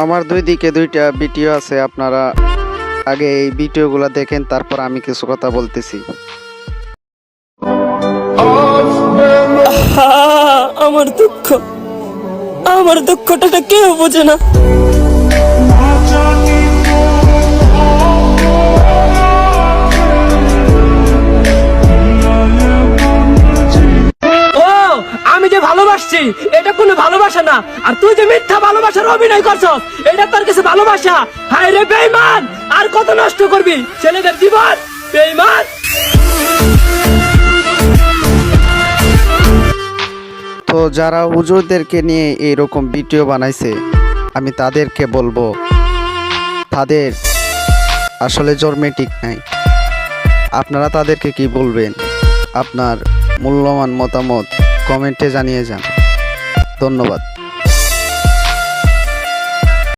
আমার দুই দিকে দুইটা ভিডিও আছে, আপনারা আগে এই ভিডিওগুলো দেখেন, তারপর আমি কিছু কথা বলতেছি। আমার দুঃখ। আমার দুঃখটা কেউ বোঝে না। ভালোবাসছি। এটা কোনো ভালোবাসা না। আর তুই যে মিথ্যা ভালোবাসার অভিনয় করছস, এটা তোর কাছে ভালোবাসা? হায় রে বেঈমান, আর কত নষ্ট করবি? ছেলেদের জীবন, বেঈমান। তো যারা হুজুরদেরকে নিয়ে এরকম ভিডিও বানাইছে, আমি তাদেরকে বলব, তাদের আসলে জন্মে ঠিক নাই। আপনারা তাদেরকে কি বলবেন? আপনার মূল্যবান মতামত কমেন্টে জানিয়ে যান। ধন্যবাদ।